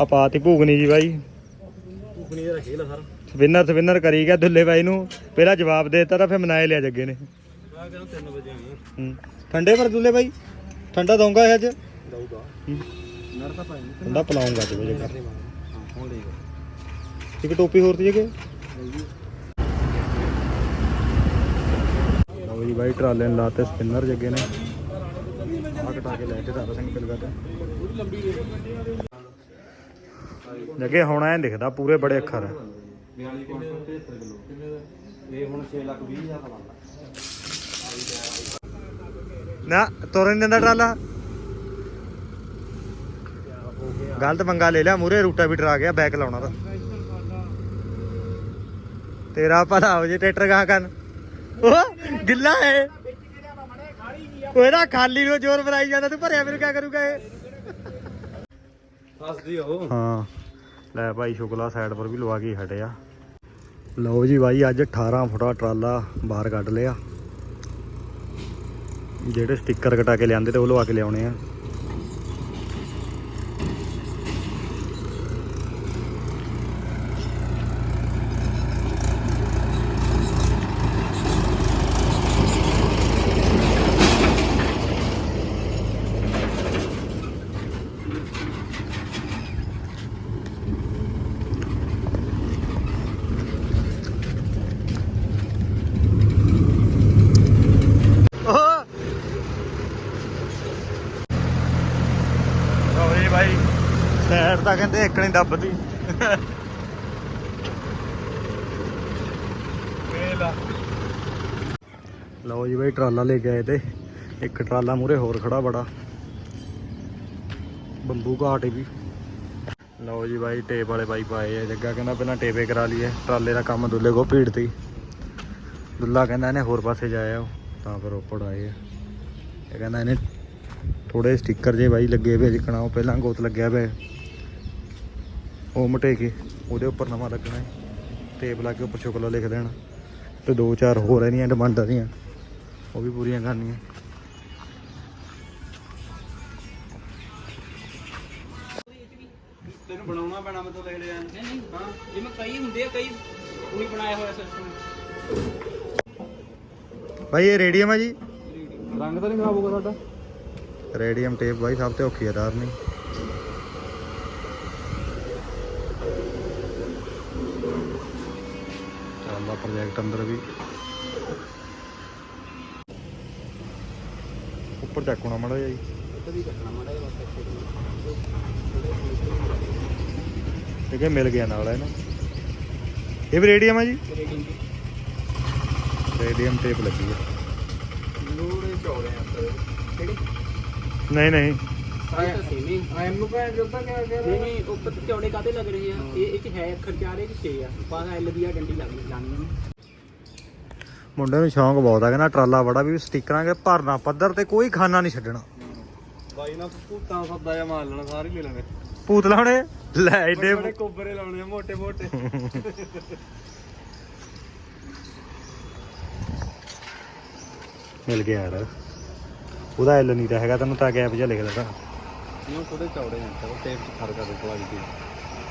ਆ ਪਾਤੀ ਭੂਗਨੀ ਜੀ ਬਾਈ। ਕੁਕਣੀ ਦਾ ਖੇਲ ਆ ਸਾਰਾ। ਸਪਿਨਰ ਸਪਿਨਰ ਕਰੀ ਗਿਆ ਦੁੱਲੇ ਬਾਈ ਨੂੰ। ਪਹਿਲਾਂ ਜਵਾਬ ਦੇ ਦਿੱਤਾ ਤਾਂ ਫਿਰ ਮਨਾਏ ਲਿਆ ਜੱਗੇ ਨੇ। ਮੈਂ ਕਹਿੰਦਾ 3 ਵਜੇ ਆਏ ਹੂੰ। ਠੰਡੇ ਪਰ ਦੁੱਲੇ ਬਾਈ? ਠੰਡਾ ਦਊਂਗਾ ਇਹ ਅੱਜ? ਦਊਗਾ। ਨਰ ਤਾਂ ਪਾਈ ਠੰਡਾ ਪਲਾਉਂਗਾ ਅੱਜ ਹਾਂ ਹੁਣ ਲੈ ਇੱਕ। ਟੋਪੀ ਹੋਰ ਤੀ ਜੱਗੇ? ਲਓ ਜੀ ਬਾਈ ਟਰਾਲੇ ਨੂੰ ਲਾਤੇ ਸਪਿਨਰ ਜੱਗੇ ਨੇ। ਆ ਕਟਾ ਕੇ ਲੈ ਕੇ ਦਾਦਾ ਸਿੰਘ ਪਿਲ ਕਰਦਾ ਪੂਰੀ ਲੰਬੀ ਦੇ ਜੱਗੇ ਹੁਣ ਐ ਦਿਖਦਾ ਪੂਰੇ ਬੜੇ ਅੱਖਰ ਹੈ 42 ਕੁਇੰਟਲ 73 ਕਿਲੋ। ਦਾ? ਇਹ ਹੁਣ 6 ਲੱਖ 20 ਹਜ਼ਾਰ ਦਾ ਬਣਦਾ। ਨਾ ਤੁਰਨ ਨੀ ਦਿੰਦਾ ਟਰਾਲਾ। ਗਲਤ ਪੰਗਾ ਲੈ ਲਿਆ ਮੂਰੇ ਰੂਟਾ ਵੀ ਡਰਾ ਗਿਆ ਬੈਕ ਲਾਉਣਾ ਤਾਂ। ਤੇਰਾ ਭਲਾ ਹੋ ਜੇ ਟਰੈਕਟਰ ਗਾਹ ਕਰਨ। ਉਹ ਗਿੱਲਾ ਹੈ। ਉਹ ਇਹਦਾ ਖਾਲੀ ਨੂੰ ਜ਼ੋਰ ਬਣਾਈ ਜਾਂਦਾ ਤੂੰ ਭਰਿਆ ਫਿਰ ਕਿਆ ਕਰੂਗਾ ਇਹ? ਹਾਂ। ਲੈ ਭਾਈ ਸ਼ੁਕਲਾ ਸਾਈਡ ਪਰ ਵੀ ਲਵਾ ਕੇ ਹਟਿਆ। ਲਓ ਜੀ ਬਾਈ, ਅੱਜ 18 ਫੁੱਟਾ ਟਰਾਲਾ ਬਾਹਰ ਕੱਢ ਲਿਆ। ਜਿਹੜੇ ਸਟicker ਕਟਾ ਕੇ ਲਿਆਂਦੇ ਤੇ ਉਹ ਲਵਾ ਕੇ ਲਿਆਉਣੇ ਆ ਲਓ ਜੀ ਬਾਈ ਤਾਂ ਕਹਿੰਦੇ ਇੱਕ ਨਹੀਂ ਦੱਬਦੀ। ਲਓ ਜੀ ਬਾਈ ਟਰਾਲਾ ਲੈ ਕੇ ਆਏ ਤੇ। ਇੱਕ ਟਰਾਲਾ ਮੂਰੇ ਹੋਰ ਖੜਾ ਬੜਾ। ਬੰਬੂ ਘਾਟ ਵੀ ਲਓ ਜੀ ਬਾਈ ਟੇਪ ਵਾਲੇ ਬਾਈ ਪਾਏ ਆ। ਜੱਗਾ ਕਹਿੰਦਾ ਪਹਿਲਾਂ ਟੇਪੇ ਕਰਾ ਲਈਏ। ਟਰਾਲੇ ਦਾ ਕੰਮ ਦੁੱਲੇ ਕੋ ਭੀੜ ਤੀ ਦੁੱਲਾ ਕਹਿੰਦਾ ਇਹਨੇ ਹੋਰ ਪਾਸੇ ਜਾਇਆ ਤਾਂ ਫਿਰ ਰੋਪੜ ਆਏ ਆ। ਇਹ ਕਹਿੰਦਾ ਇਹਨੇ ਥੋੜੇ ਸਟicker ਜੇ ਬਾਈ ਲੱਗੇ ਵੇ ਜਿਕਣਾ। ਉਹ ਪਹਿਲਾਂ ਗੋਤ ਲੱਗਿਆ ਵੇ ਉਹ ਮਟੇ ਕੇ ਉਹਦੇ ਉੱਪਰ ਨਵਾਂ ਲੱਗਣਾ ਹੈ। ਟੇਪ ਲਾ ਕੇ ਉੱਪਰ ਸ਼ੁਕਲਾ ਲਿਖ ਦੇਣਾ। ਤੇ ਦੋ ਚਾਰ ਹੋਰ ਇਹਦੀਆਂ ਡਿਮਾਂਡਾਂ ਦੀਆਂ ਉਹ ਵੀ ਪੂਰੀਆਂ ਕਰਨੀਆਂ। ਤੈਨੂੰ ਬਣਾਉਣਾ ਪੈਣਾ ਮੈਂ ਤਾਂ ਲੈ ਲਿਆ। ਨਹੀਂ ਨਹੀਂ ਜਿਵੇਂ ਕਈ ਹੁੰਦੇ ਆ ਕਈ ਉਹੀ ਬਣਾਇਆ ਹੋਇਆ ਸਿਸਟਮ ਬਾਈ ਇਹ ਰੇਡੀਅਮ ਹੈ ਜੀ। ਰੰਗ ਤਾਂ ਨਹੀਂ ਖਰਾਬ ਹੋਊਗਾ ਸਾਡਾ। ਰੇਡੀਅਮ ਟੇਪ ਬਾਈ ਸਭ ਤੋਂ ਔਖੀ ਆ ਤਾਰਨੀ ਚੱਲਦਾ ਪ੍ਰੋਜੈਕਟ ਅੰਦਰ ਵੀ। ਉੱਪਰ ਚੱਕਣਾ ਮੜਾ ਜੀ। ਠੀਕ ਹੈ ਮਿਲ ਗਿਆ ਨਾਲ ਇਹਨੂੰ। ਇਹ ਵੀ ਰੇਡੀਅਮ ਹੈ ਜੀ? ਰੇਡੀਅਮ ਟੇਪ ਲੱਗੀ ਹੈ। ਆ ਨਹੀਂ ਨਹੀਂ। ਸਾਈਜ਼ ਤਾਂ ਸੇਮ ਹੀ। ਆਇਮ ਨੂੰ ਭੈਣ ਜੋਤਾ ਕਿਆ ਕਹਿ ਨਹੀਂ ਨਹੀਂ ਉੱਪਰ ਤੇ ਚੌੜੇ ਕਾਤੇ ਲੱਗ ਰਹੇ ਆ? ਇਹ ਇਹ ਚ ਹੈ ਅੱਖਰ ਚਾਰ ਇਹ ਚ 6 ਆ। ਬਾਅਦ ਐਲ ਦੀ ਆ ਡੰਡੀ ਲੱਗ ਲਾਣੀ ਮੁੰਡੇ ਨੂੰ ਸ਼ੌਂਕ ਬਹੁਤ ਆ ਕਹਿੰਦਾ ਟਰਾਲਾ ਬੜਾ ਵੀ ਸਟਿੱਕਰਾਂ ਕੇ ਭਰਨਾ ਪੱਧਰ ਤੇ ਕੋਈ ਖਾਨਾ ਨਹੀਂ ਛੱਡਣਾ। ਬਾਈ ਨਾਲ ਭੂਤਾਂ ਸੱਦਾ ਜਾਂ ਮਾਰ ਲੈਣਾ ਸਾਰੇ ਲੈ ਲੈਣੇ। ਭੂਤ ਲਾਉਣੇ? ਲੈ ਬੜੇ ਕੋਬਰੇ ਲਾਉਣੇ ਮੋਟੇ ਮੋਟੇ। ਮਿਲ ਗਿਆ ਯਾਰ। ਉਹਦਾ ਐਲ ਨਹੀਂ ਤਾਂ ਹੈਗਾ ਤੈਨੂੰ ਤਾਂ ਗੈਪ ਜਿਹਾ ਲਿਖ ਲੈਣਾ ਇਹ ਥੋੜੇ ਚੌੜੇ ਆ ਚਲੋ ਟੇਪ ਚ ਫ਼ਰਕ ਆ ਦੇਖੋ ਲੱਗ ਗਈ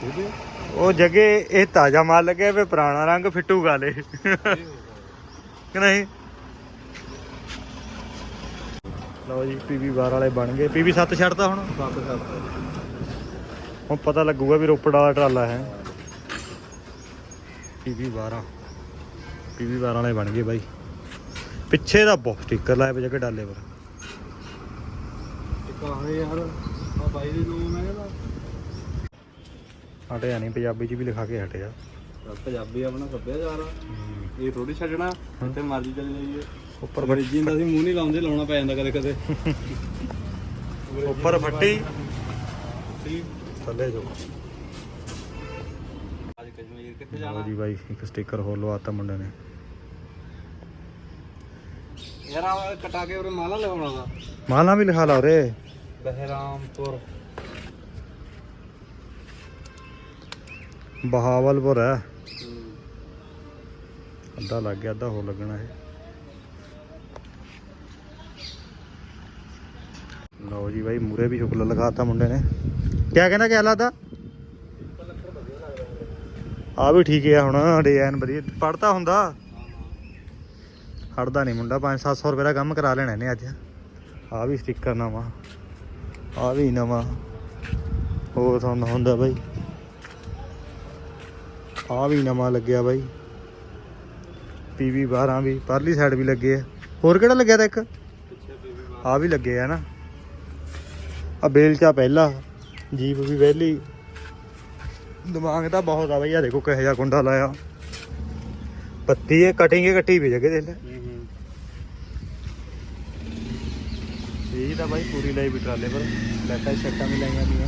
ਠੀਕ ਹੈ? ਉਹ ਜਗੇ ਇਹ ਤਾਜ਼ਾ ਮਾਲ ਲੱਗਿਆ ਵੇ ਪੁਰਾਣਾ ਰੰਗ ਫਿੱਟੂਗਾ ਲੈ ਕਿ ਨਹੀਂ? ਲਓ ਜੀ ਪੀਵੀ 12 ਵਾਲੇ ਬਣ ਗਏ। ਪੀਵੀ 7 ਛੱਡਦਾ ਹੁਣ? ਹੁਣ ਪਤਾ ਲੱਗੂਗਾ ਵੀ ਰੋਪੜ ਵਾਲਾ ਟਰਾਲਾ ਹੈ। ਪੀਵੀ 12 ਪੀਵੀ 12 ਵਾਲੇ ਬਣ ਗਏ ਬਾਈ। ਪਿੱਛੇ ਦਾ ਬਹੁਤ ਸਟicker ਲਾਏ ਪਏ ਜਗੇ ਡਾਲੇ ਪਰ। ਇੱਕ ਆਹ ਯਾਰ। ਬਾਈ ਦੇ ਹਟਿਆ ਨਹੀਂ ਪੰਜਾਬੀ ਚ ਵੀ ਲਿਖਾ ਕੇ ਹਟਿਆ। ਪੰਜਾਬੀ ਆਪਣਾ ਸੱਭਿਆਚਾਰ ਆ। ਇਹ ਥੋੜੀ ਛੱਡਣਾ ਜਿੱਥੇ ਮਰਜ਼ੀ ਚਲੇ ਜਾਈਏ। ਉੱਪਰ ਅੰਗਰੇਜ਼ੀ ਦਾ ਅਸੀਂ ਮੂੰਹ ਨਹੀਂ ਲਾਉਂਦੇ ਲਾਉਣਾ ਪੈ ਜਾਂਦਾ ਕਦੇ ਕਦੇ। ਉੱਪਰ ਫੱਟੀ। ਥੱਲੇ ਜੋ ਅੱਜ ਕਸ਼ਮੀਰ ਕਿੱਥੇ ਜਾਣਾ? ਜੀ ਬਾਈ ਇੱਕ ਸਟicker ਹੋਰ ਲਵਾਤਾ ਮੁੰਡੇ ਨੇ। ਯਾਰ ਆ ਕਟਾ ਕੇ ਉਰੇ ਮਾਲਾ ਲਗਾਉਣਾ ਦਾ ਮਾਲਾ ਵੀ ਲਿਖਾ ਲਾ ਉਰੇ। ਬਹਿਰਾਮਪੁਰ। ਬਹਾਵਲਪੁਰ ਹੈ। ਅੱਧਾ ਲੱਗ ਗਿਆ ਅੱਧਾ ਹੋਰ ਲੱਗਣਾ ਹੈ ਲਓ ਜੀ ਬਾਈ ਮੂਰੇ ਵੀ ਸ਼ੁਕਲਾ ਲਗਾਤਾ ਮੁੰਡੇ ਨੇ। ਕਿਆ ਕਹਿੰਦਾ ਕਿਆ ਲਾਦਾ ਆ ਵੀ ਠੀਕ ਆ ਹੁਣ ਡਿਜ਼ਾਈਨ ਵਧੀਆ। ਪੜਦਾ ਹੁੰਦਾ? ਹੜਦਾ ਨਹੀਂ ਮੁੰਡਾ 5-700 ਰੁਪਏ ਦਾ ਕੰਮ ਕਰਾ ਲੈਣਾ ਨੇ ਅੱਜ। ਆ ਵੀ ਸਟicker ਨਵਾਂ। ਆ ਵੀ ਨਵਾਂ। ਹੋਰ ਤੁਹਾਨੂੰ ਹੁੰਦਾ ਬਾਈ? ਆ ਵੀ ਨਵਾਂ ਲੱਗਿਆ ਬਾਈ। ਪੀਵੀ 12 ਵੀ, ਪਰਲੀ ਸਾਈਡ ਵੀ ਲੱਗੇ ਆ। ਹੋਰ ਕਿਹੜਾ ਲੱਗਿਆ ਤਾਂ ਇੱਕ? ਆ ਵੀ ਲੱਗੇ ਆ ਨਾ। ਆ ਬੇਲਚਾ ਪਹਿਲਾ, ਜੀਪ ਵੀ ਪਹਿਲੀ ਦਿਮਾਗ ਤਾਂ ਬਹੁਤ ਆ ਬਈ ਆ ਦੇਖੋ ਕਿਹੋ ਜਿਹਾ ਕੁੰਡਾ ਲਾਇਆ। ਪੱਤੀ ਇਹ ਕਟਿੰਗ ਇਹ ਕੱਟੀ ਵੀ ਜਗੇ ਦੇਖ ਲੈ ਤਾਂ ਬਾਈ ਪੂਰੀ ਲਾਈ ਵੀ ਟਰਾਲੇ ਪਰ ਲੈਟਾਂ ਛੱਟਾਂ ਵੀ ਲਾਈਆਂ ਦੀਆਂ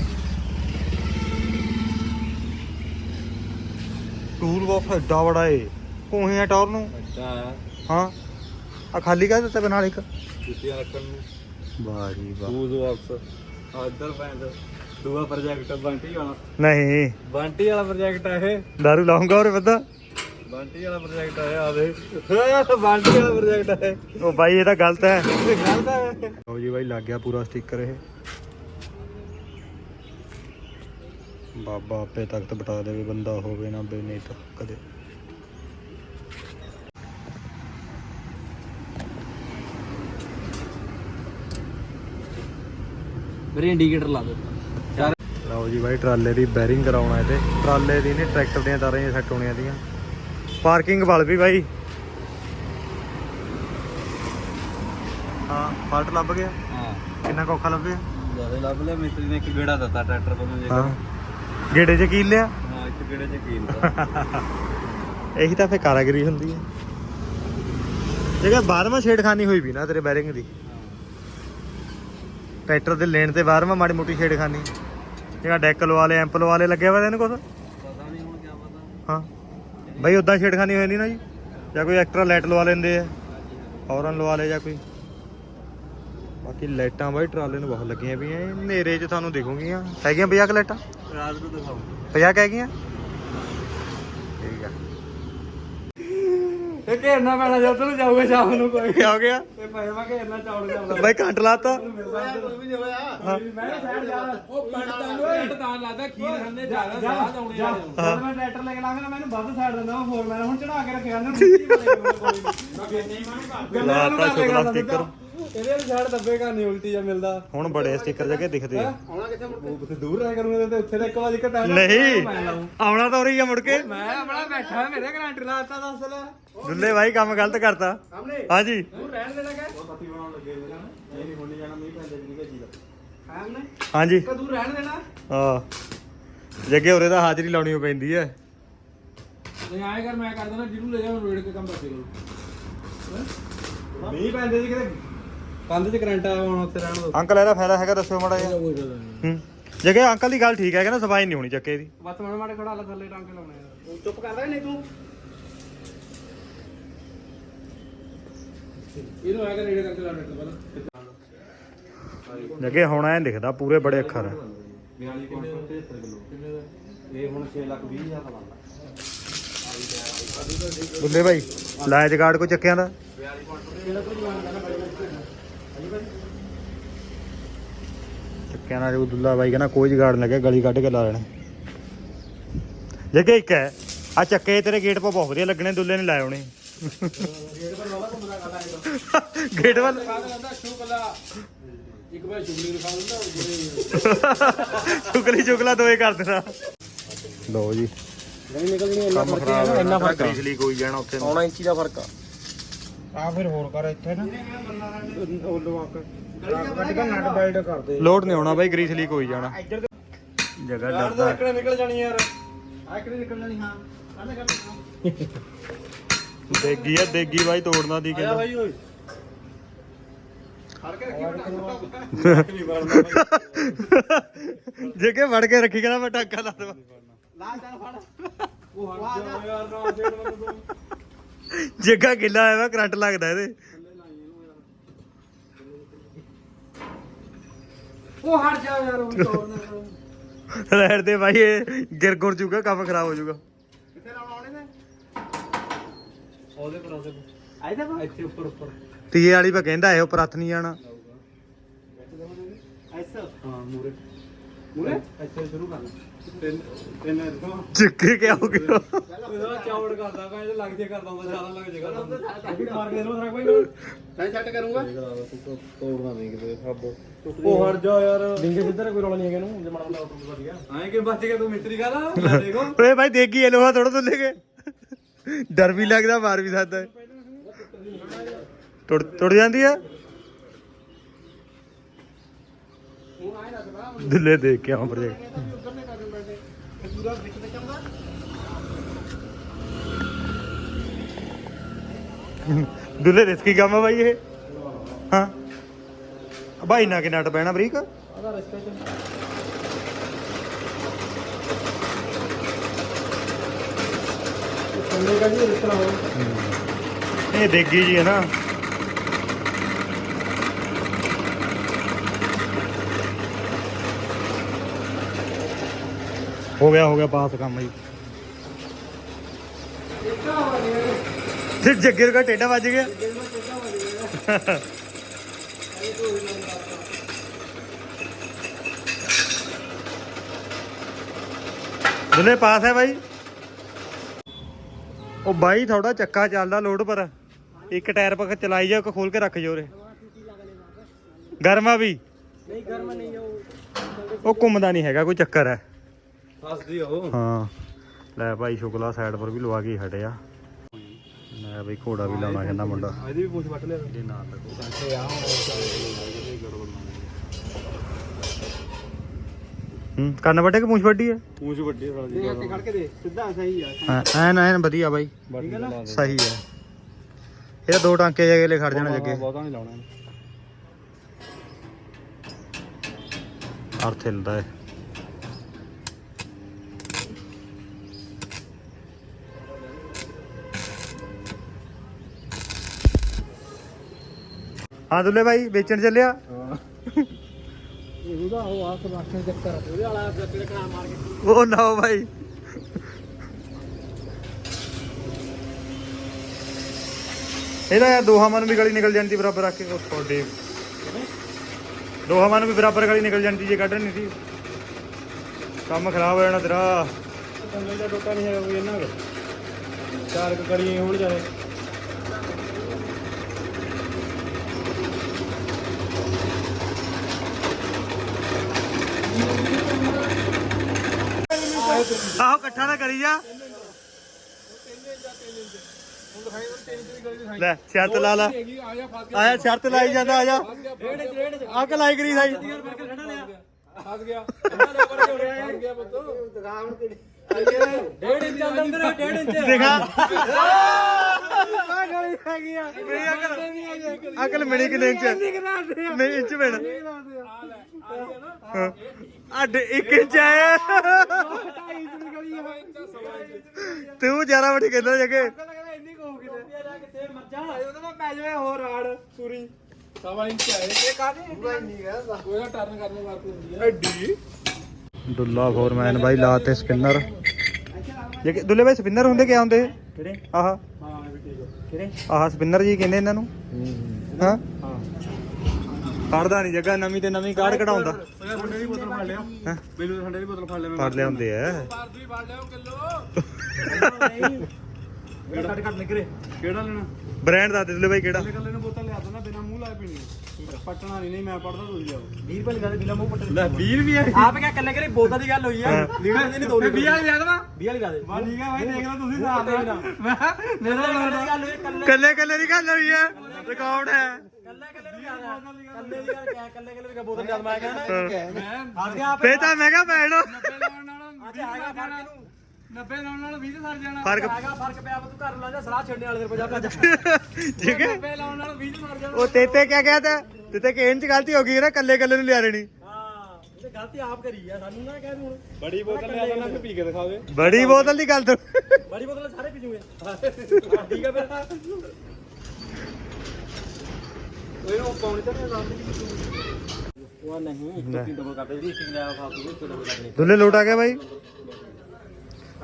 ਟੂਰ ਬਾਕਸ ਐਡਾ ਬੜਾ ਏ। ਕੋਹੀਆਂ ਟੌਰ ਨੂੰ। ਅੱਛਾ ਹਾਂ। ਆ ਖਾਲੀ ਕਰ ਦਿੱਤਾ ਬਨਾਲ ਇੱਕ? ਜੁੱਤੀਆਂ ਰੱਖਣ ਨੂੰ। ਵਾਹ। ਸ਼ੂਜ਼ ਬਾਕਸ ਆ ਇੱਧਰ ਪੈਂਦਾ ਦੂਆ ਪ੍ਰੋਜੈਕਟ ਬੰਟੀ ਵਾਲਾ। ਨਹੀਂ। ਬੰਟੀ ਵਾਲਾ ਪ੍ਰੋਜੈਕਟ ਆ ਇਹ। ਦਾਰੂ ਲਾਉਂਗਾ ਔਰ ਬੰਦਾ। ਬੰਟੀ ਵਾਲਾ ਪ੍ਰੋਜੈਕਟ ਆ ਆ ਦੇ ਬੰਟੀ ਵਾਲਾ ਪ੍ਰੋਜੈਕਟ ਇਹ ਉਹ ਬਾਈ ਇਹ ਤਾਂ ਗਲਤ ਹੈ। ਗਲਤ ਹੈ। ਲਓ ਜੀ ਬਾਈ ਲੱਗ ਗਿਆ ਪੂਰਾ ਸਟicker ਇਹ। ਬਾਬਾ ਆਪੇ ਤਖਤ ਬਟਾ ਦੇਵੇ ਬੰਦਾ ਹੋਵੇ ਨਾ ਬੇਨੇ ਤਾਂ ਕਦੇ ਮੇਰੇ ਇੰਡੀਕੇਟਰ ਲਾ ਦੋ ਲਓ ਜੀ ਬਾਈ ਟਰਾਲੇ ਦੀ ਬੈਰਿੰਗ ਕਰਾਉਣਾ ਇਹਦੇ। ਟਰਾਲੇ ਦੀ ਨਹੀਂ ਟਰੈਕਟਰ ਦੀਆਂ ਤਾਰਾਂ ਹੀ ਸੈੱਟ ਹੋਣੀਆਂ ਦੀਆਂ ਪਾਰਕਿੰਗ ਵੱਲ ਵੀ ਬਾਈ। ਹਾਂ ਫਾਲਟ ਲੱਭ ਗਿਆ। ਹਾਂ। ਕਿੰਨਾ ਕੁ ਔਖਾ ਲੱਭਿਆ? ਜ਼ਿਆਦਾ ਲੱਭ ਲਿਆ ਮਿਸਤਰੀ ਨੇ ਇੱਕ ਗੇੜਾ ਦਿੱਤਾ ਟਰੈਕਟਰ ਕੋਲੋਂ ਜੇ ਹਾਂ। ਗੇੜੇ 'ਚ ਕੀ ਲਿਆ? ਹਾਂ ਇੱਕ ਗੇੜੇ ਚ ਕੀਲ ਦਾ ਇਹੀ ਤਾਂ ਫੇ ਕਾਰਾਗਰੀ ਹੁੰਦੀ ਹੈ। ਜਿਹੜਾ 12ਵਾਂ ਛੇੜਖਾਨੀ ਹੋਈ ਵੀ ਨਾ ਤੇਰੇ ਬੈਰਿੰਗ ਦੀ। ਟਰੈਕਟਰ ਦੇ ਲੈਣ ਤੇ 12ਵਾਂ ਮਾੜੀ ਮੋਟੀ ਛੇੜਖਾਨੀ। ਜਿਹੜਾ ਡੈਕ ਲਵਾ ਲੇ ਐਂਪ ਲਵਾ ਲੇ ਲੱਗਿਆ ਵਾ ਤੈਨੂੰ ਕੁਛ? ਪਤਾ ਨਹੀਂ ਹੁਣ ਕੀ ਪਤਾ। ਹਾਂ। ਬਈ ਉਦਾਂ ਛੇੜਖਾਨੀ ਹੋਈ ਨਹੀਂ ਨਾ ਜੀ। ਜਾਂ ਕੋਈ ਐਕਸਟਰਾ ਲਾਈਟ ਲਵਾ ਲੈਂਦੇ ਆ। ਹੌਰਨ ਲਵਾ ਲੇ ਜਾਂ ਕੋਈ। ਬਾਕੀ ਲਾਈਟਾਂ ਬਾਈ ਟਰਾਲੇ ਨੂੰ ਬਹੁਤ ਲੱਗੀਆਂ ਪਈਆਂ। ਇਹ ਹਨੇਰੇ 'ਚ ਤੁਹਾਨੂੰ ਦਿਖੂਗੀਆਂ। ਹੈਗੀਆਂ 50 ਕੁ ਲਾਈਟਾਂ? ਰਾਤ ਨੂੰ ਦਿਖਾਓ 50 ਕੁ ਹੈਗੀਆਂ ਠੀਕ ਆ ਇਹ ਘੇਰਨਾ ਪੈਣਾ ਜਦ ਤੱਕ ਜਾਊਗਾ ਸ਼ਾਮ ਨੂੰ ਕੋਈ। ਕੀ ਹੋ ਗਿਆ? ਇਹ ਪਏ ਵਾ ਘੇਰਨਾ ਚੌੜ ਜਾਊਗਾ। ਬਾਈ ਘੰਟ ਲਾਤਾ। ਮੈਂ ਸਾਈਡ ਜਾ ਉਹ ਪੰਡ ਤਾਂ ਤਾਂ ਲੱਗਦਾ ਖੀਰ ਖਾਂਦੇ ਜ਼ਿਆਦਾ ਆਉਣੇ ਜਾ। ਵਾਲੇ ਜਦ ਮੈਂ ਟਰੈਕਟਰ ਲੈ ਕੇ ਲਾਂਗਾ ਨਾ ਮੈਨੂੰ ਵੱਧ ਸਾਈਡ ਦਿੰਦਾ ਮੈਂ ਫੋਰ ਮੈਂ ਹੁਣ ਚੜਾ ਕੇ ਰੱਖਿਆ ਨਾ ਕੋਈ ਲਾਤਾ ਸ਼ੁਕਲਾ ਸਟicker ਇਹਦੇ ਵਾਲੀ ਸਾਈਡ ਦੱਬੇਗਾ ਨਹੀਂ ਉਲਟੀ ਜਾਂ ਮਿਲਦਾ। ਹੁਣ ਬੜੇ ਸਟicker ਜਗੇ ਦਿਖਦੇ ਆ। ਆਉਣਾ ਕਿੱਥੇ ਮੁੜ ਕੇ? ਕਿਤੇ ਦੂਰ ਰਹਿ ਕਰੂੰਗਾ ਤੇ ਉੱਥੇ ਤਾਂ ਇੱਕ ਵਾਰ ਇੱਕ ਟਾਈਮ ਨਹੀਂ ਆਉਣਾ ਤਾਂ ਉਰੀ ਆ ਮੁੜ ਕੇ। ਮੈਂ ਆਪਣਾ ਬੈਠਾ ਮੇਰੇ ਗਰੰਟੀ ਲਾਤਾ ਦੱਸ ਲੈ। ਦੁੱਲੇ ਬਾਈ ਕੰਮ ਗਲਤ ਕਰਤਾ। ਸਾਹਮਣੇ। ਹਾਂਜੀ। ਦੂਰ ਰਹਿਣ ਦੇਣਾ ਕਿ ਉਹ ਪੱਤੀ ਬਣਾਉਣ ਲੱਗੇ ਹੋਏ ਨਾ। ਇਹ ਨਹੀਂ ਮੁੰਡੇ ਜਾਣਾ ਮੀਂਹ ਪੈਂਦੇ ਜੀ ਜੀ ਦਾ। ਸਾਹਮਣੇ। ਹਾਂਜੀ। ਕਿ ਦੂਰ ਰਹਿਣ ਦੇਣਾ। ਹਾਂ। ਜੱਗੇ ਉਰੇ ਤਾਂ ਹਾਜ਼ਰੀ ਲਾਉਣੀ ਪੈਂਦੀ ਐ। ਨਹੀਂ ਆਏ ਕਰ ਮੈਂ ਕਰ ਦੇਣਾ ਜਿਹਨੂੰ ਲੈ ਜਾ ਰੋੜ ਕੇ ਕੰਮ ਕਰਦੇ ਕਰੋ ਮੀਂਹ ਪੈਂਦੇ ਜੀ ਕਿਤੇ ਕੰਧ 'ਚ ਕਰੰਟ ਆਇਆ ਹੁਣ ਉੱਥੇ ਰਹਿਣ ਦੋ। ਅੰਕਲ ਇਹਦਾ ਫਾਇਦਾ ਹੈਗਾ ਦੱਸਿਓ ਮਾੜਾ ਜਿਹਾ। ਕੋਈ ਗੱਲ ਨਹੀਂ। ਅੰਕਲ ਦੀ ਗੱਲ ਠੀਕ ਹੈ ਕਹਿੰਦਾ ਸਫ਼ਾਈ ਨਹੀਂ ਹੋਣੀ ਚੱਕੇ ਦੀ। ਬਸ ਮਾੜੇ ਮਾੜੇ ਖੜਾ ਲਾ ਥੱਲੇ ਟਾਂਕੇ ਲਾਉਣੇ ਆ। ਚੁੱਪ ਕਰਦਾ ਨਹੀਂ ਤੂੰ। ਇਹਨੂੰ ਐ ਕਰ ਰੇੜੇ ਕਰਕੇ ਲਾਉਣੇ ਤੋਂ ਪਹਿਲਾਂ। ਜਗੇ ਹੁਣ ਐਂ ਦਿਖਦਾ ਪੂਰੇ ਬੜੇ ਅੱਖਰ 42.73 ਕਿਲੋ। ਇਹ ਹੁਣ 6 ਲੱਖ 20 ਹਜ਼ਾਰ ਦਾ ਬੰਦਾ। ਬੁੱਲੇ ਭਾਈ ਲਾਇਜ ਗਾਰਡ ਕੋ ਚੱਕਿਆਂ ਦਾ? 42.73 ਕਹਿੰਦਾ ਜੋ ਦੁੱਲਾ ਬਾਈ ਕਹਿੰਦਾ ਕੋਈ ਜਗਾੜ ਲੱਗਿਆ ਗਲੀ ਕੱਢ ਕੇ ਲਾ ਲੈਣੇ। ਜੱਗੇ ਇੱਕ ਹੈ ਆ ਚੱਕੇ ਤੇਰੇ ਗੇਟ 'ਤੇ ਬਹੁਤ ਵਧੀਆ ਲੱਗਣੇ ਦੁੱਲੇ ਨੇ ਲਾਏ ਹੋਣੇ। ਗੇਟ ਪਰ ਲਾਵਾ ਤੁਮਰਾ ਗੇਟ ਪਰ ਇੱਕ ਵਾਰ ਚੁਗਲੀ ਰਖਾ ਦਿੰਦਾ ਚੁਗਲੀ ਚੁਗਲਾ ਦੋਏ ਕਰ ਦੇਣਾ। ਲਓ ਜੀ ਨਹੀਂ ਨਿਕਲਣੀ ਇੰਨਾ ਫ਼ਰਕ ਹੈ। ਫ਼ਰਕ ਹੈ ਕੋਈ ਜਾਣਾ ਉੱਥੇ। 9 ਇੰਚੀ ਦਾ ਫ਼ਰਕ ਆ। ਆ ਫਿਰ ਹੋਰ ਕਰ ਇੱਥੇ ਕੇ ਕੱਢ ਕੇ ਨਟ ਬੈਲਟ ਕਰਦੇ ਲੋਡ ਨਹੀਂ ਆਉਣਾ ਬਾਈ ਗਰੀਸ ਲਈ ਕੋਈ ਜਾਣਾ। ਜਗ੍ਹਾ ਡਰਦਾ। ਇਕੜੇ ਨਿਕਲ ਜਾਣੀ ਯਾਰ। ਆ ਇਕੜੇ ਨਿਕਲ ਜਾਣੀ ਹਾਂ। ਦੇਗੀ ਆ ਦੇਗੀ ਬਾਈ ਤੋੜਨਾ ਦੀ ਕਹਿੰਦਾ ਓਏ। ਜੇ ਕੇ ਵੜ ਕੇ ਰੱਖੀ ਕਹਿੰਦਾ ਮੈਂ ਟਾਕਾ ਲਾ ਦਵਾ। ਲਾ ਚੱਲ ਫੜ। ਉਹ ਹਟ ਜਾ। ਯਾਰ ਨਾ ਛੇੜ ਮੈਨੂੰ ਤੂੰ। ਜੱਗਾ ਗਿੱਲਾ ਆਇਆ ਵਾ ਕਰੰਟ ਲੱਗਦਾ ਇਹਦੇ। ਉਹ ਹਟ ਜਾ ਯਾਰ ਹੁਣ ਤੋੜ ਨਾ ਰਹਿਣ ਦੇ ਬਾਈ ਇਹ ਗਿਰ ਗੁਰ ਜੂਗਾ ਕੰਮ ਖਰਾਬ ਹੋ ਜੂਗਾ। ਕਿੱਥੇ ਲਾਉਣਾ ਉਹਨੇ ਨੇ? ਉਹਦੇ ਪਰ ਉਹਦੇ ਆਈ ਤਾਂ ਇੱਥੇ ਉੱਪਰ ਉੱਪਰ। ਤੀਏ ਵਾਲੀ ਪਾ ਕਹਿੰਦਾ ਇਹ ਉੱਪਰ ਹੱਥ ਨਹੀਂ ਜਾਣਾ ਐਸਾ ਹਾਂ ਮੂਰੇ ਮੂਰੇ ਇੱਥੇ ਸ਼ੁਰੂ ਕਰ ਤਿੰਨ ਦੇਖੋ ਚੱਕੇ ਕਿਆ ਹੋ ਗਿਆ ਉਹਦਾ ਚੌੜ ਕਰਦਾ ਮੈਂ ਜੇ ਲੱਗ ਜੇ ਕਰਦਾ ਹੁੰਦਾ ਜ਼ਿਆਦਾ ਲੱਗ ਜੇ ਕਰਦਾ ਵੀ ਮਾਰ ਕੇ ਦੇ ਲੋ ਸਾਰਾ ਕੋਈ ਮੈਂ ਸੈੱਟ ਕਰੂੰਗਾ। ਤੋੜਨਾ ਨਹੀਂ ਕਿਤੇ ਸਭ। ਉਹ ਹਟ ਜਾ ਯਾਰ। ਡਿੰਗੇ ਸਿੱਧਰ ਕੋਈ ਰੌਲਾ ਨਹੀਂ ਹੈਗਾ ਇਹਨੂੰ ਜੇ ਮਾੜਾ ਮੋਟਾ ਆਟੋ ਵਧੀਆ। ਐਂ ਕਿ ਬਚ ਗਿਆ ਤੂੰ ਮਿਸਤਰੀ ਕਾ ਲੈ ਦੇਖੋ ਓਏ ਭਾਈ ਦੇਖੀ ਇਹ ਲੋਹਾ ਥੋੜਾ ਤੁੱਲੇ ਕੇ। ਡਰ ਵੀ ਲੱਗਦਾ ਮਾਰ ਵੀ ਸਕਦਾ। ਹੈ। ਟੁੱਟ ਟੁੱਟ ਜਾਂਦੀ ਆ। ਦੁੱਲੇ ਦੇਖ ਕੇ ਆਉਂ ਪ੍ਰੋਜੈਕਟ ਦੁੱਲੇ ਰਿਸਕੀ ਕੰਮ ਆ ਬਾਈ ਇਹ। ਹਾਂ। ਬਾਈ ਨਾ ਕਿ ਨਟ ਪੈਣਾ ਬਰੀਕ ਚ। ਇਹ ਦੇਗੀ ਜੀ ਹੈ ਨਾ। ਹੋ ਗਿਆ ਹੋ ਗਿਆ ਪਾਸ ਕੰਮ ਜੀ। ਤੇ ਜੱਗੇ ਦਾ ਟੇਡਾ ਵੱਜ ਗਿਆ। ਦੁਲੇ ਪਾਸ ਹੈ ਬਾਈ। ਉਹ ਬਾਈ ਥੋੜਾ ਚੱਕਾ ਚੱਲਦਾ ਲੋਡ ਪਰ। ਇੱਕ ਟਾਇਰ ਪੱਕ ਚਲਾਈ ਜਾ ਇੱਕ ਖੋਲ ਕੇ ਰੱਖ ਜੋ ਰੇ ਗਰਮਾ ਵੀ। ਨਹੀਂ ਗਰਮ ਨਹੀਂ ਉਹ ਘੁੰਮਦਾ ਨਹੀਂ ਹੈਗਾ ਕੋਈ ਚੱਕਰ ਹੈ। ਹੱਸਦੀ ਉਹ। ਹਾਂ। ਲੈ ਭਾਈ ਸ਼ੁਕਲਾ ਸਾਈਡ ਪਰ ਵੀ ਲਵਾ ਕੇ ਹੀ ਹਟਿਆ। ਮੈਂ ਬਈ ਘੋੜਾ ਵੀ ਲਾਉਣਾ ਕਹਿੰਦਾ ਮੁੰਡਾ। ਇਹਦੀ ਵੀ ਪੁੱਛ ਵੱਟ ਲਿਆ। ਇਹਦੇ ਨਾਲ ਲੱਗੂਗਾ ਤੇ ਆ ਹੂੰ ਕੰਨ ਵੱਡੇ ਕਿ ਪੂੰਛ ਵੱਡੀ ਹੈ ਪੂੰਛ ਵੱਡੀ ਸਾਲ ਦੇ। ਹੱਥੇ ਖੜ ਕੇ ਦੇ ਸਿੱਧਾ ਸਹੀ ਆ। ਹਾਂ, ਐਨ ਐਨ ਵਧੀਆ ਬਾਈ। ਠੀਕ ਹੈ ਨਾ? ਸਹੀ ਹੈ ਇਹਦਾ ਦੋ ਟਾਂਕੇ ਜਗੇ ਲੈ ਖੜ ਜਾਣਾ ਜੱਗੇ। ਬਹੁਤਾ ਨਹੀਂ ਲਾਉਣਾ ਅਰਥ ਹਿਲਦਾ ਹੈ ਹਾਂ ਦੁੱਲੇ ਭਾਈ ਵੇਚਣ ਚੱਲਿਆ। ਉਹਦਾ ਉਹ ਆ ਸਬਾਸ਼ਨ ਚੱਕਰ ਉਹਦੇ ਵਾਲਾ ਚੱਕਰ ਕਰਾ ਮਾਰ ਕੇ ਉਹ ਨਾ ਭਾਈ ਇਹਦਾ ਯਾਰ ਦੋਹਾਂ ਮਨ ਵੀ ਗਲੀ ਨਿਕਲ ਜਾਂਦੀ ਬਰਾਬਰ ਆ ਕੇ। ਉਹ ਤੁਹਾਡੇ। ਦੋਹਾਂ ਮਨ ਵੀ ਬਰਾਬਰ ਗਲੀ ਨਿਕਲ ਜਾਂਦੀ, ਜੇ ਕੱਢਣ ਨਹੀਂ ਸੀ। ਕੰਮ ਖਰਾਬ ਹੋ ਜਾਣਾ ਤੇਰਾ। ਕੰਨੇ ਦਾ ਟੋਟਾ ਨਹੀਂ ਹੈਗਾ ਕੋਈ ਇਹਨਾਂ ਦਾ ਚਾਰ ਕੁ ਕੜੀਆਂ ਹੋਣ ਜਾਵੇ ਆਹੋ ਇਕੱਠਾ ਨਾ ਕਰੀ ਜਾ। ਲੈ ਸ਼ਰਤ ਲਾ ਲਾ। ਆਇਆ ਸ਼ਰਤ ਲਾਈ ਜਾਂਦਾ ਆ ਜਾ ਰੇੜ ਚ ਰੇੜ ਚ ਅੱਗ ਲਾਈ ਕਰੀ ਸਾਈ। ਫਸ ਗਿਆ। ਫਸ ਗਿਆ ਪੁੱਤ। ਦੁਕਾਨ ਤੇ ਡੇਢ ਇੰਚ ਅੰਦਰ ਡੇਢ ਇੰਚ। ਦੇਖਾ। ਆ ਗਲੀ ਹੈਗੀ ਆ। ਮੇਰੀ ਅਕਲ ਅਕਲ ਮਿਣੀ ਕਿੰਨੇ ਇੰਚ? ਨਹੀਂ ਇੰਚ ਬਣ ਅੱਡ 1 ਇੰਚ ਆਇਆ ਤੂੰ ਜ਼ਿਆਦਾ ਵੱਡੀ ਕਹਿੰਦਾ ਜਗੇ ਇੰਨੀ ਕੋ। ਕਿਤੇ ਕਿਤੇ ਮਰਜਾ ਉਹਦਾ ਮੈਂ ਪੈ ਜਾਵੇ ਹੋਰ ਰਾੜ ਪੂਰੀ ਸਵਾ ਇੰਚ ਆਏ ਇਹ ਕਾਹਦੀ ਪੂਰਾ ਇੰਨੀ ਗਾ ਉਹਦਾ ਟਰਨ ਕਰਨੇ ਵਾਸਤੇ ਹੁੰਦੀ ਹੈ ਐਡੀ ਦੁੱਲਾ ਫੋਰਮੈਨ ਬਾਈ ਲਾਤੇ ਸਪਿਨਰ ਜੇ ਦੁੱਲੇ ਬਾਈ ਸਪਿਨਰ ਹੁੰਦੇ ਕਿਆ ਹੁੰਦੇ? ਕਿਹੜੇ? ਆਹ। ਹਾਂ ਹੈ ਕਿਹੜੇ? ਆਹ ਸਪਿਨਰ ਜੀ ਕਹਿੰਦੇ ਇਹਨਾਂ ਨੂੰ। ਹਾਂ। ਫੜਦਾ ਨਹੀਂ ਜੱਗਾ ਨਵੀਂ ਤੇ ਨਵੀਂ ਕਾਰਡ ਕਢਾਉਂਦਾ। ਠੰਡੇ ਦੀ ਬੋਤਲ ਫੜ ਲਿਆ। ਹੈਂ? ਮੈਨੂੰ ਠੰਡੇ ਦੀ ਬੋਤਲ ਫੜ ਲਿਆ ਮੈਂ। ਫੜ ਲਿਆਉਂਦੇ ਆ। ਬਾਰਦ ਵੀ ਫੜ ਲਿਆ ਕਿਲੋ। ਇਹ ਕੱਟ ਕੱਟ ਨਿਕਰੇ ਕਿਹੜਾ ਲੈਣਾ? ਬ੍ਰਾਂਡ ਦੱਸ ਦੇ ਦੁੱਲੇ ਬਾਈ ਕਿਹੜਾ। ਕੱਲੇ ਕੱਲੇ ਨੂੰ ਬੋਤਲ ਲਿਆ ਦੇਣਾ ਬਿਨਾ ਮੂੰਹ ਲਾਏ ਪੀਣੀ। ਪੱਟਣਾ ਨਹੀਂ ਨਹੀਂ ਮੈਂ ਪੜਦਾ ਤੁਸੀਂ ਲਿਆਓ 20 ਰੁਪਏ ਲਗਾ ਦੇ ਬਿਨਾ ਮੂੰਹ ਪੱਟ ਲੈ 20 ਰੁਪਏ ਆਪ ਕਿਆ ਕੱਲੇ ਕਰੇ ਬੋਤਲ ਦੀ ਗੱਲ ਹੋਈ ਆ। ਦੇ ਨਹੀਂ ਦੋ 20 ਵਾਲੀ ਲਿਆ ਦੇਣਾ 20 ਵਾਲੀ ਲਾ ਦੇ। ਬਾ ਠੀਕ ਹੈ ਭਾਈ ਦੇਖ ਲਓ ਤੁਸੀਂ ਨਾਲ। ਲਾ। ਮੈਂ ਮੇਰਾ ਕੱਲੇ ਗੱਲ ਹੋਈ ਕੱਲੇ ਦੀ ਗੱਲ ਹੋਈ ਹੈ ਰਿਕਾਰਡ ਹੈ। ਕੱਲੇ ਕੱਲੇ ਦੀ ਗੱਲ ਕੱਲੇ ਦੀ ਗੱਲ ਕਿਆ ਕੱਲੇ ਕੱਲੇ ਦੀ ਬੋਤਲ ਜਦ ਮੈਂ ਕਹਿੰਦਾ ਮੈਂ ਹੱਸ ਗਿਆ ਫੇ ਤਾਂ ਮੈਂ ਕਿਹਾ ਭੈਣ 90 ਲਾਉਣ ਨਾਲ ਅੱਜ ਆਏਗਾ ਫ਼ਰਕ ਇਹਨੂੰ। 90 ਲਾਉਣ ਨਾਲ 20 ਸਰ ਜਾਣਾ। ਫ਼ਰਕ ਆਏਗਾ ਫ਼ਰਕ ਪਿਆ ਵਾ ਤੂੰ ਘਰ ਲਾ ਜਾ ਸਲਾਹ ਛੱਡਣੇ ਵਾਲੇ ਦੇ ਪੰਜਾਬ ਭੱਜ ਠੀਕ ਹੈ। 90 ਲਾਉਣ ਨਾਲ 20 ਸਰ ਜਾਣਾ। ਉਹ ਤੇਤੇ ਕਿਆ ਕਹਿਤਾ ਤੇਤੇ ਕਹਿਣ ਚ ਗਲਤੀ ਹੋ ਗਈ ਨਾ ਕੱਲੇ ਕੱਲੇ ਨੂੰ ਲਿਆ ਲੈਣੀ ਹਾਂ ਇਹ ਗਲਤੀ ਆਪ ਕਰੀ ਆ ਸਾਨੂੰ ਨਾ ਕਹਿ ਹੁਣ। ਬੜੀ ਬੋਤਲ ਲਿਆ ਦੇਣਾ ਕਿ ਪੀ ਕੇ ਦਿਖਾਵੇ। ਬੜੀ ਬੋਤਲ ਦੀ ਗੱਲ ਤੋਂ। ਬੜੀ ਬੋਤਲ ਸਾਰੇ ਪੀ ਜੂਗੇ। ਠੀਕ ਆ ਫਿਰ। ਉਹ ਪਾਉਣੀ ਤਾਂ ਨਹੀਂ ਉਹ ਨਹੀਂ ਇੱਕ ਤਿੰਨ ਡਬਲ ਕਰਦੇ ਜੀ ਸਟਿੰਗ ਲਿਆ ਫਾਲਤੂ ਇੱਕ ਡਬਲ ਕਰਦੇ ਦੁੱਲੇ ਲੋਟ ਆ ਗਿਆ ਬਾਈ।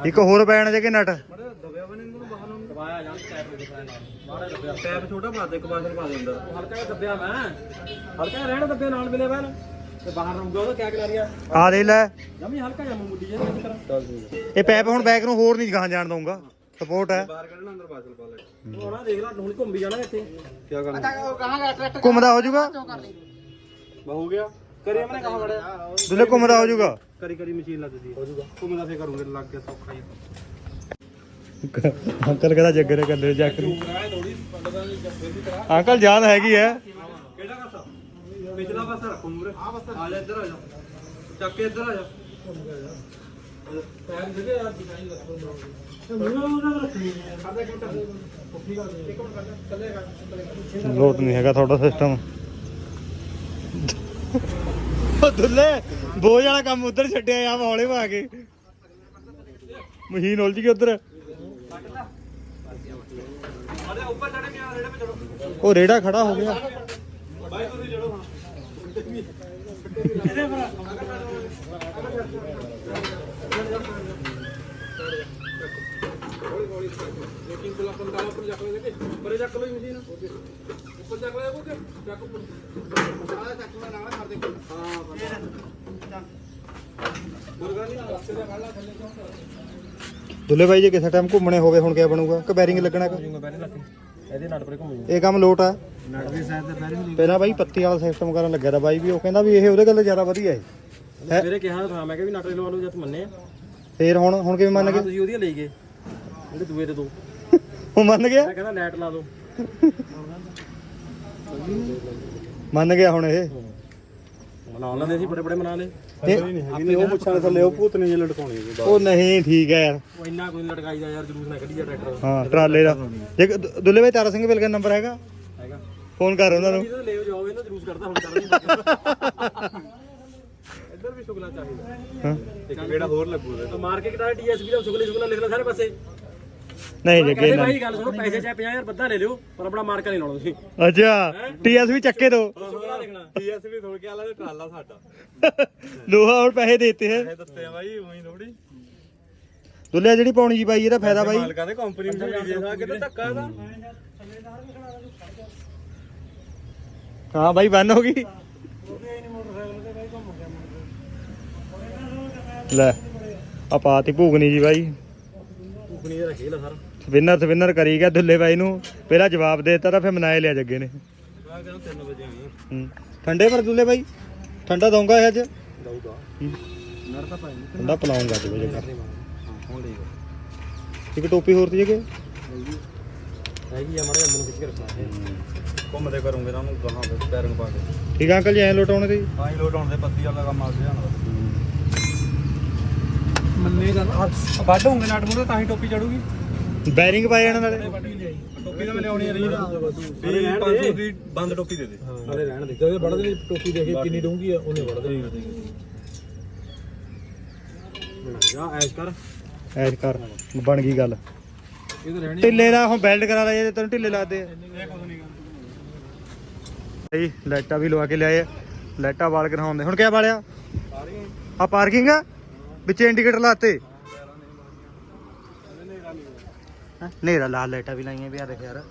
ਇੱਕ ਹੋਰ ਪੈਣ ਜੇ ਕਿ ਨਟ? ਮੜੇ ਦਬਿਆ ਬਣੇ ਨੂੰ ਬਾਹਰ ਨੂੰ ਦਬਾਇਆ ਜਾਂ ਟੈਪ ਦੇ ਦਿਖਾਇਆ ਨਾਲ ਮਾੜਾ ਦੱਬਿਆ ਟੈਪ ਛੋਟਾ ਪਾ ਦੇ ਇੱਕ ਬਾਸ਼ਰ ਪਾ ਦੇ ਅੰਦਰ ਹਲਕਾ ਜਿਹਾ ਦੱਬਿਆ ਮੈਂ ਹਲਕਾ ਜਿਹਾ ਰਹਿਣ ਦੱਬਿਆ ਨਾਲ ਮਿਲੇ ਬੈਨ ਤੇ ਬਾਹਰ ਰਹੂਗਾ ਉਹਦਾ ਕਿਆ ਕਰਾਰੀਆ ਆ ਦੇ ਲੈ ਜਮੀ ਹਲਕਾ ਇਹ ਪੈਪ ਹੁਣ ਬੈਕ ਨੂੰ ਹੋਰ ਨਹੀਂ ਗਾਂ ਜਾਣ ਦਊਂਗਾ। ਸਪੋਰਟ ਹੈ। ਬਾਹਰ ਕੱਢਣਾ ਅੰਦਰ ਬਾਦਲ ਪਾ ਲੈ। ਹੁਣ ਆਹ ਦੇਖ ਲੈ ਹੁਣ ਘੁੰਮੀ ਜਾਣਾ ਇੱਥੇ। ਕੀ ਕਰਨਾ ਘੁੰਮਦਾ ਹੋ ਜਾਊਗਾ? ਬਾ ਹੋ ਗਿਆ। ਕਰੀ ਮੈਨੇ ਕਹਾ ਬੜਿਆ ਦੁੱਲੇ ਘੁੰਮਦਾ ਹੋ ਜਾਊਗਾ। ਕਰੀ ਕਰੀ ਮਸ਼ੀਨ ਲੱਗਦੀ ਹੋ। ਜਾਊਗਾ। ਘੁੰਮਦਾ ਫੇ ਕਰੂੰਗੇ ਲੱਗ ਗਿਆ ਸੌਖਾ ਹੀ ਅੰਕਲ ਕਹਿੰਦਾ ਜੱਗੇ ਨੇ ਕੱਲੇ ਜੱਕ ਨੂੰ। ਥੋੜੀ ਪੱਲਦਾ ਨਹੀਂ ਫੇਰ ਵੀ ਕਰਾ। ਅੰਕਲ ਜਾਨ ਹੈਗੀ ਹੈ। ਕਿਹੜਾ ਪਾਸਾ ਪਿਛਲਾ ਪਾਸਾ ਰੱਖੋ ਮੂਰੇ ਆ ਪਾਸਾ ਆ। ਜਾ ਇੱਧਰ ਆ ਜਾ। ਚੱਕ ਕੇ ਇੱਧਰ ਆ ਜਾ। ਪੈਰ ਜਗੇ ਆ ਦਿਖਾਈ ਰੱਖੋ। ਲੋਟ ਨਹੀਂ ਹੈਗਾ ਤੁਹਾਡਾ ਸਿਸਟਮ। ਉਹ ਦੁੱਲੇ ਬੋਝ ਵਾਲਾ ਕੰਮ ਉਧਰ ਛੱਡਿਆ ਆ ਹੌਲੇ ਪਾ ਕੇ। ਮਸ਼ੀਨ ਉਲਝ ਗਈ ਉਧਰ। ਅਰੇ ਉੱਪਰ ਚੜੇ ਪਿਆ ਰੇੜੇ ਤੇ ਚੜੋ ਉਹ ਰੇੜਾ ਖੜਾ ਹੋ ਗਿਆ। ਬਾਈ ਤੁਸੀਂ ਚੜੋ ਦੇ ਦਾ ਦੁੱਲੇ ਬਾਈ ਜੇ ਕਿਸੇ ਟਾਈਮ ਘੁੰਮਣੇ ਹੋਵੇ ਹੁਣ ਕਿਆ ਬਣੂਗਾ? ਕਿ ਬੈਰਿੰਗ ਲੱਗਣਾ ਕਿ? ਇਹਦੇ ਨਟ ਪਰੇ ਘੁੰਮੀ ਇਹ ਕੰਮ ਲੋਟ ਆ। ਨਟ ਦੇ ਸਾਈਡ ਤੇ ਬੈਰਿੰਗ ਪਹਿਲਾਂ ਬਾਈ ਪੱਤੀ ਵਾਲਾ ਸਿਸਟਮ ਕਰਨ ਲੱਗਿਆ ਤਾਂ ਬਾਈ ਵੀ ਉਹ ਕਹਿੰਦਾ ਵੀ ਇਹ ਉਹਦੇ ਗੱਲ ਜ਼ਿਆਦਾ ਵਧੀਆ ਹੈ? ਮੇਰੇ ਕਿਹਾ ਤਾਂ ਮੈਂ ਕਿਹਾ ਵੀ ਨਟ ਲਵਾ ਲਓ ਜਦ ਮੰਨੇ ਆ। ਫੇਰ ਹੁਣ ਹੁਣ ਕਿਵੇਂ ਮੰਨ ਗਏ? ਤੁਸੀਂ ਉਹਦੀਆਂ ਲਈ ਗਏ। ਜਿਹੜੇ ਦੂਏ ਦੇ ਦੋ। ਉਹ ਮੰਨ ਗਿਆ? ਮੈਂ ਕਹਿੰਦਾ ਲਾਈਟ ਲਾ ਦਿਓ ਮੰਨ ਗਿਆ ਹੁਣ ਇਹ? ਮਨਾ ਲੈਂਦੇ ਸੀ ਬੜੇ ਬੜੇ ਮਨਾ ਇਹ- ਆਪੇ ਉਹ ਪੁੱਛਣ ਥੱਲੇ ਉਹ ਭੂਤ ਨੇ ਜੇ ਲਟਕਾਉਣੀ ਉਹ ਨਹੀਂ ਠੀਕ ਹੈ ਯਾਰ। ਉਹ ਇੰਨਾ ਕੋਈ ਨੀ ਲਟਕਾਈਦਾ ਯਾਰ ਜਲੂਸ ਨਾ ਕੱਢੀ ਜਾ ਟਰੈਕਟਰ। ਹਾਂ ਟਰਾਲੇ ਦਾ। ਜੇ ਦੁ- ਦੁੱਲੇ ਬਾਈ ਤਾਰਾ ਸਿੰਘ ਬਿਲਕਾ ਨੰਬਰ ਹੈਗਾ? ਹੈਗਾ। ਫੋਨ ਕਰ ਉਹਨਾਂ ਨੂੰ। ਲੈ ਜਾਓ ਇਹਨਾਂ ਜਲੂਸ ਕਰਦਾ ਹੁਣ ਕਰ ਨਹੀਂ ਇੱਧਰ ਵੀ ਸ਼ੁਗਲਾ ਚਾਹੀਦਾ। ਹਾਂ। ਇੱਕ ਕਿਹੜਾ ਹੋਰ ਲੱਗੂ ਉਹਦੇ ਤਾਂ ਮਾਰ ਕੇ ਕਿਹੜਾ ਡੀਐਸਪੀ ਦਾ ਸ਼ੁਗਲੇ ਸ਼ੁਗਲਾ ਲਿਖ ਲੈ ਸਾਰੇ ਪਾਸੇ। ਨਹੀਂ ਜੱਗੇ ਨਾ ਭਾਈ ਗੱਲ ਸੁਣੋ ਪੈਸੇ ਚਾਹੇ 50000 ਬੱਧਾ ਲੈ ਲਿਓ ਪਰ ਆਪਣਾ ਮਾਰਕਾ ਨਹੀਂ ਲਾਉਣਾ ਤੁਸੀਂ। ਅੱਛਾ ਟੀਐਸਵੀ ਚੱਕੇ ਦੋ। ਸ਼ੁਗਲਾ ਲਿਖਣਾ ਥੋੜ ਕੇ ਆਲਾ ਤੇ ਟਰਾਲਾ ਸਾਡਾ। ਲੋਹਾ ਹੁਣ ਪੈਸੇ ਦੇਤੇ ਹੈ। ਇਹ ਦਿੱਤੇ ਆ ਬਾਈ ਉਹੀ ਥੋੜੀ ਦੁੱਲੇ ਜਿਹੜੀ ਪਾਉਣੀ ਜੀ ਬਾਈ ਇਹਦਾ ਫਾਇਦਾ ਬਾਈ। ਮਾਲਕਾਂ ਦੇ ਕੰਪਨੀ ਨੂੰ ਵੀ ਦੇ ਸਕਦਾ ਕਿਤੇ ਧੱਕਾ ਦਾ ਹਾਂ ਬਾਈ ਬੰਨ ਹੋ ਗਈ। ਲੈ ਆ ਪਾਤੀ ਭੂਗਨੀ ਜੀ ਬਾਈ। ਕੁਕਣੀ ਦਾ ਖੇਲ ਆ ਸਾਰਾ। ਸਪਿਨਰ ਸਪਿਨਰ ਕਰੀ ਗਿਆ ਦੁੱਲੇ ਬਾਈ ਨੂੰ। ਪਹਿਲਾਂ ਜਵਾਬ ਦੇ ਦਿੱਤਾ ਤਾਂ ਫਿਰ ਮਨਾਏ ਲਿਆ ਜੱਗੇ ਨੇ। ਮੈਂ ਕਹਿੰਦਾ 3 ਵਜੇ ਆਈ ਹੂੰ। ਠੰਡੇ ਪਰ ਦੁੱਲੇ ਬਾਈ? ਠੰਡਾ ਦਊਂਗਾ ਇਹ ਅੱਜ? ਦਊਗਾ ਹੂੰ। ਨਰ ਤਾਂ ਪਾਈ ਠੰਡਾ ਪਲਾਉਂਗਾ ਅੱਜ ਹੁਣ ਲੈ ਇੱਕ ਟੋਪੀ ਹੋਰ ਤੀ ਜਗੇ? ਹੈਗੀ ਆ ਮਾੜਾ ਜਿਹਾ ਮੈਨੂੰ ਖਿੱਚ ਕੇ ਰੱਖਣਾ ਘੁੰਮਦੇ ਕਰੂੰਗੇ ਤਾਂ ਉਹਨੂੰ ਗਾਹਾਂ ਵਿੱਚ ਪੈਰਿੰਗ ਪਾ ਕੇ। ਠੀਕ ਆ ਅੰਕਲ ਜੀ ਐ ਲੋਟਾਉਣੇ ਤੇ ਹਾਂ ਹੀ ਲੋਟ ਆਉਣ ਦੇ ਪੱਤੀ ਵਾਲਾ ਕੰਮ ਆ ਗਿਆ ਮੰਨੇ ਦਾ ਵੱਢ ਹੋਣਗੇ ਨਟ ਮੂਰੇ ਤਾਂ ਹੀ ਟੋਪੀ ਚੜੂਗੀ। ਬੈਰਿੰਗ ਪਾਏ ਜਾਣ ਨਾਲੇ। ਟੋਪੀ ਤਾਂ ਮੈਂ ਲਿਆਉਣੀ ਰਹੀ ਦਾ ਵੀ 500 ਦੀ ਬੰਦ ਟੋਪੀ ਦੇ ਦੇ। ਅਰੇ ਰਹਿਣ ਦੇ। ਜਦੋਂ ਵੱਢਦੇ ਨੇ ਟੋਪੀ ਦੇਖੇ ਕਿੰਨੀ ਡੂੰਗੀ ਆ ਉਹਨੇ ਵੱਢਦੇ ਜਾ ਐਸ਼ ਕਰ। ਐਡ ਕਰ। ਬਣ ਗਈ ਗੱਲ। ਇਹ ਤਾਂ ਰਹਿਣੀ ਢਿੱਲੇ ਦਾ ਹੁਣ ਬੈਲਟ ਕਰਾ ਲਿਆ ਜੇ ਤੈਨੂੰ ਢਿੱਲੇ ਲੱਗਦੇ ਆ। ਇਹ ਕੁਝ ਨਹੀਂ ਭਾਈ ਲਾਈਟਾਂ ਵੀ ਲਵਾ ਕੇ ਲਿਆਏ। ਲਾਈਟਾਂ ਵਾਲ ਕਰਾਉਂਦੇ ਹੁਣ ਕਿਆ ਵਾਲਿਆ? ਆ ਪਾਰਕਿੰਗ ਆ? ਵਿੱਚ ਇੰਡੀਕੇਟਰ ਲਾਤੇ। ਹੈਂ? ਨੇਰਾ ਲਾਲ ਲਾਈਟਾਂ ਵੀ ਲਾਈਆਂ ਵੀ ਆ ਦੇਖ ਯਾਰ।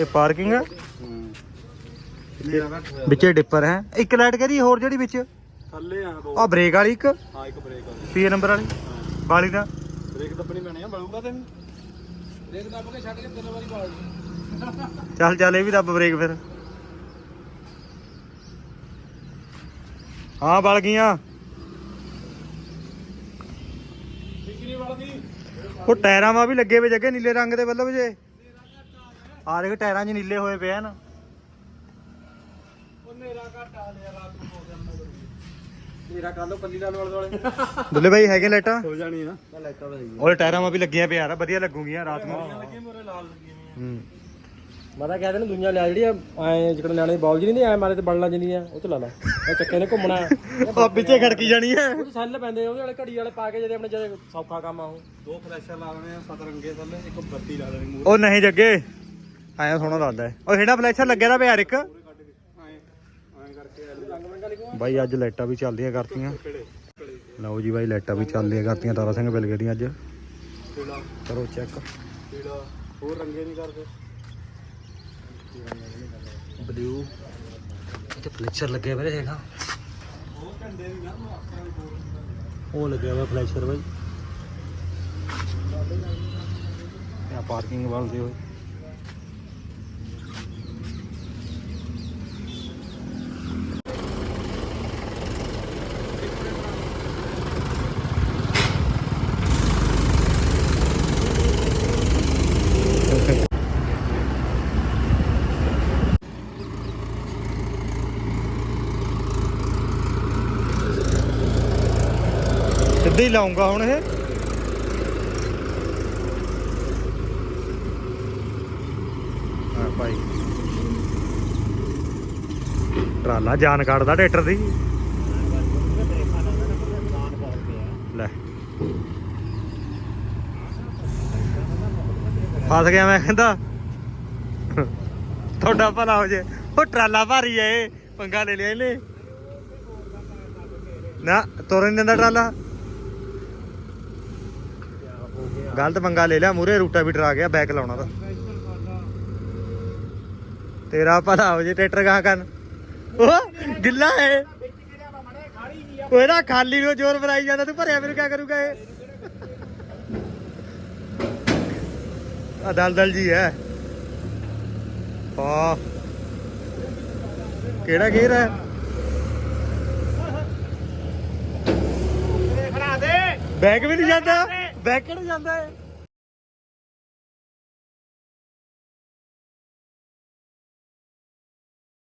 ਇਹ ਪਾਰਕਿੰਗ ਆ? ਵਿੱਚ ਡਿੱਪਰ ਹੈ। ਇੱਕ ਲਾਈਟ ਕਰੀ ਹੋਰ ਜਿਹੜੀ ਵਿੱਚ? ਥੱਲੇ ਆ ਦੋ। ਆ ਬ੍ਰੇਕ ਵਾਲੀ ਇੱਕ। ਹਾਂ ਇੱਕ ਬ੍ਰੇਕ ਵਾਲੀ। ਪੀ ਨੰਬਰ ਵਾਲੀ। ਵਾਲੀ ਦਾ ਬ੍ਰੇਕ ਦੱਬਣੀ ਪੈਣੀ ਆ ਬਲੂਗਾ ਤੈਨੂੰ। ਬ੍ਰੇਕ ਦੱਬ ਕੇ ਛੱਡ ਕੇ ਤਿੰਨ ਵਾਰੀ ਬਾਲ ਚੱਲ ਚੱਲ ਇਹ ਵੀ ਦੱਬ ਬ੍ਰੇਕ ਫਿਰ। ਹਾਂ ਬਲ ਗਈਆਂ ਕਿੰਨੀ ਵੜਦੀ ਉਹ ਟਾਇਰਾਂ ਮਾ ਵੀ ਲੱਗੇ ਵੇ ਜੱਗੇ ਨੀਲੇ ਰੰਗ ਦੇ ਬੱਲਬ ਜੇ। ਆ ਦੇਖ ਟਾਇਰਾਂ 'ਚ ਨੀਲੇ ਹੋਏ ਪਏ ਹਨ। ਮੇਰਾ ਕਰ ਲੋ ਪੱਲੀ ਨਾਲ ਵਾਲੇ ਵਾਲੇ। ਦੁੱਲੇ ਬਾਈ ਹੈਗੇ ਲਾਈਟਾਂ? ਹੋ ਜਾਣੀ ਆ ਲਾਈਟਾਂ ਹੈਗੀ ਉਹਦੇ ਟਾਇਰਾਂ ਮਾ ਵੀ ਲੱਗੀਆਂ ਪਿਆ ਯਾਰ ਵਧੀਆ ਲੱਗੂਗੀਆਂ ਰਾਤ ਨੂੰ। ਲੱਗੀ ਮੋਰੇ ਲਾਲ ਲੱਗੀ ਹੂੰ। ਮੈਂ ਤਾਂ ਕਹਿੰਦਾ ਦੁਨੀਆ ਲਿਆ ਜਿਹੜੀ ਐ ਜਿਕੜ ਨਿਆਣੇ ਦੀ ਬਾਲ ਜੀ ਨਹੀਂ ਐ ਮਾਰੇ ਤੇ ਬੜਲਾਂ ਜਿੰਨੀ ਆ ਉਹ ਤੇ ਲਾ ਲਾ। ਇਹ ਚੱਕੇ ਨੇ ਘੁੰਮਣਾ। ਉਹ ਪਿੱਛੇ ਖੜਕੀ ਜਾਣੀ ਹੈ ਉਹ ਸੈੱਲ ਪੈਂਦੇ ਉਹਦੇ ਵਾਲੇ ਘੜੀ ਵਾਲੇ ਪਾ ਕੇ ਜਿਹੜੇ ਆਪਣੇ ਜਿਹੜੇ ਸੌਖਾ ਕੰਮ ਆ ਉਹ। ਦੋ ਫਲੈਸ਼ਾਂ ਲਾ ਦੇਣੇ ਆ ਸੱਤ ਰੰਗੇ ਥੱਲੇ ਇੱਕ ਬੱਤੀ ਲਾ ਦੇਣੀ ਮੂਰੇ ਉਹ ਨਹੀਂ ਜੱਗੇ। ਆਇਆ ਸੋਹਣਾ ਲੱਗਦਾ। ਉਹ ਜਿਹੜਾ ਫਲੈਸ਼ਰ ਲੱਗਿਆ ਦਾ ਪਿਆ ਯਾਰ ਇੱਕ ਕੱਢ ਕੇ। ਐਂ ਐਂ ਕਰਕੇ ਰੰਗ ਮੰਗਾ ਲਿਖੋ ਬਾਈ ਅੱਜ ਲਾਈਟਾਂ ਵੀ ਚੱਲਦੀਆਂ ਕਰਤੀਆਂ। ਲਓ ਜੀ ਬਾਈ ਲਾਈਟਾਂ ਵੀ ਚੱਲਦੀਆਂ ਕਰਤੀਆਂ। ਤਾਰਾ ਸਿੰਘ ਬਿਲਗੇ ਦੀਆਂ ਅੱਜ। ਕਰੋ ਚੈੱਕ ਕਿਹੜਾ ਹੋਰ ਰੰਗੇ ਨਹੀਂ ਕਰਦੇ। ਬਲੂ ਇਹ ਤੇ ਫਲੈਕਚਰ ਲੱਗਿਆ ਵੀਰੇ ਦੇਖਾ ਉਹ ਲੱਗਿਆ ਵਾ ਫਲੈਸ਼ਰ ਬਾਈ। ਆ ਪਾਰਕਿੰਗ ਵੱਲ ਦੇ ਹੋਏ। ਸਿੱਧੇ ਹੀ ਲਾਉਂਗਾ ਹੁਣ ਇਹ। ਹਾਂ ਭਾਈ। ਟਰਾਲਾ ਜਾਨ ਕੱਢਦਾ ਟਰੈਕਟਰ ਦੀ। ਲੈ। ਫਸ ਗਿਆ ਮੈਂ ਕਹਿੰਦਾ। ਤੁਹਾਡਾ ਭਲਾ ਹੋ ਜੇ। ਉਹ ਟਰਾਲਾ ਭਾਰੀ ਐ ਪੰਗਾ ਲੈ ਲਿਆ ਇਹਨੇ। ਨਾ, ਤੁਰਨ ਨੀ ਦਿੰਦਾ ਟਰਾਲਾ। ਗਲਤ ਪੰਗਾ ਲੈ ਲਿਆ ਮੂਰੇ ਰੂਟਾ ਵੀ ਡਰਾ ਗਿਆ ਬੈਕ ਲਾਉਣਾ ਤਾਂ। ਤੇਰਾ ਭਲਾ ਹੋ ਜੇ ਟਰੈਕਟਰ ਗਾਂ ਕਰਨ। ਉਹ ਗਿੱਲਾ ਹੈ ਉਹ ਇਹਦਾ ਖਾਲੀ ਨੂੰ ਜ਼ੋਰ ਬਣਾਈ ਜਾਂਦਾ ਤੂੰ ਭਰਿਆ ਫਿਰ ਕਿਆ ਕਰੂਗਾ ਇਹ? ਆ ਦਲਦਲ ਜੀ ਹੈ। ਆ ਕਿਹੜਾ ਗੇਰ ਹੈ? ਬੈਕ ਵੀ ਨਹੀਂ ਜਾਂਦਾ। ਬੈਕ ਜਾਂਦਾ ਹੈ?